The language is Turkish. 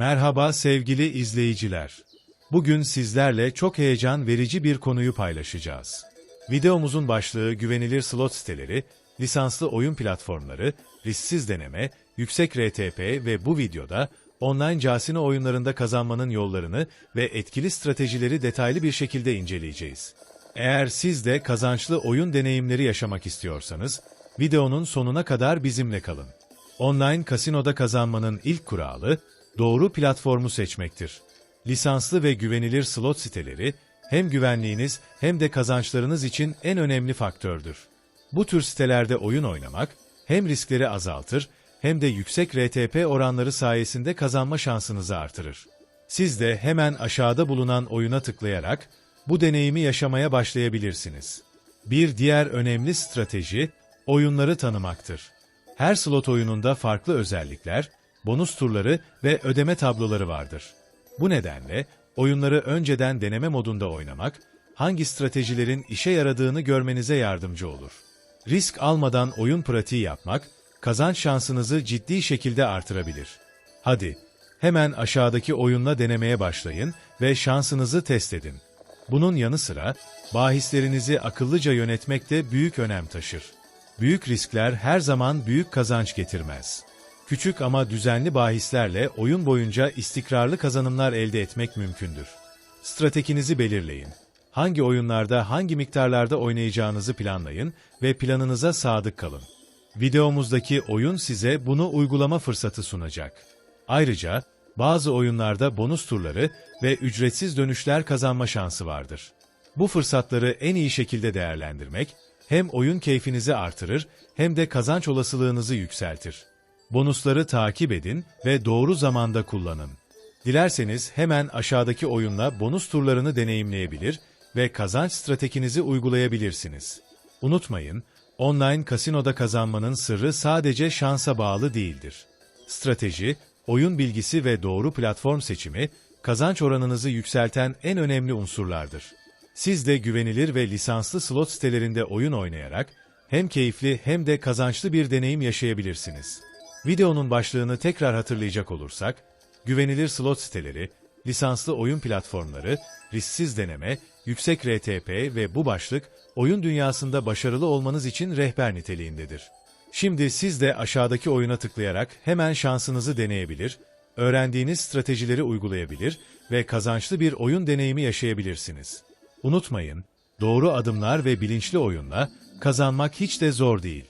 Merhaba sevgili izleyiciler. Bugün sizlerle çok heyecan verici bir konuyu paylaşacağız. Videomuzun başlığı güvenilir slot siteleri, lisanslı oyun platformları, risksiz deneme, yüksek RTP ve bu videoda online casino oyunlarında kazanmanın yollarını ve etkili stratejileri detaylı bir şekilde inceleyeceğiz. Eğer siz de kazançlı oyun deneyimleri yaşamak istiyorsanız, videonun sonuna kadar bizimle kalın. Online kasinoda kazanmanın ilk kuralı, doğru platformu seçmektir. Lisanslı ve güvenilir slot siteleri, hem güvenliğiniz hem de kazançlarınız için en önemli faktördür. Bu tür sitelerde oyun oynamak, hem riskleri azaltır, hem de yüksek RTP oranları sayesinde kazanma şansınızı artırır. Siz de hemen aşağıda bulunan oyuna tıklayarak, bu deneyimi yaşamaya başlayabilirsiniz. Bir diğer önemli strateji, oyunları tanımaktır. Her slot oyununda farklı özellikler, bonus turları ve ödeme tabloları vardır. Bu nedenle oyunları önceden deneme modunda oynamak, hangi stratejilerin işe yaradığını görmenize yardımcı olur. Risk almadan oyun pratiği yapmak, kazanç şansınızı ciddi şekilde artırabilir. Hadi, hemen aşağıdaki oyunla denemeye başlayın ve şansınızı test edin. Bunun yanı sıra, bahislerinizi akıllıca yönetmek de büyük önem taşır. Büyük riskler her zaman büyük kazanç getirmez. Küçük ama düzenli bahislerle oyun boyunca istikrarlı kazanımlar elde etmek mümkündür. Stratejinizi belirleyin. Hangi oyunlarda hangi miktarlarda oynayacağınızı planlayın ve planınıza sadık kalın. Videomuzdaki oyun size bunu uygulama fırsatı sunacak. Ayrıca bazı oyunlarda bonus turları ve ücretsiz dönüşler kazanma şansı vardır. Bu fırsatları en iyi şekilde değerlendirmek hem oyun keyfinizi artırır hem de kazanç olasılığınızı yükseltir. Bonusları takip edin ve doğru zamanda kullanın. Dilerseniz hemen aşağıdaki oyunla bonus turlarını deneyimleyebilir ve kazanç stratejinizi uygulayabilirsiniz. Unutmayın, online kasinoda kazanmanın sırrı sadece şansa bağlı değildir. Strateji, oyun bilgisi ve doğru platform seçimi, kazanç oranınızı yükselten en önemli unsurlardır. Siz de güvenilir ve lisanslı slot sitelerinde oyun oynayarak hem keyifli hem de kazançlı bir deneyim yaşayabilirsiniz. Videonun başlığını tekrar hatırlayacak olursak, güvenilir slot siteleri, lisanslı oyun platformları, risksiz deneme, yüksek RTP ve bu başlık, oyun dünyasında başarılı olmanız için rehber niteliğindedir. Şimdi siz de aşağıdaki oyuna tıklayarak hemen şansınızı deneyebilir, öğrendiğiniz stratejileri uygulayabilir ve kazançlı bir oyun deneyimi yaşayabilirsiniz. Unutmayın, doğru adımlar ve bilinçli oyunla kazanmak hiç de zor değil.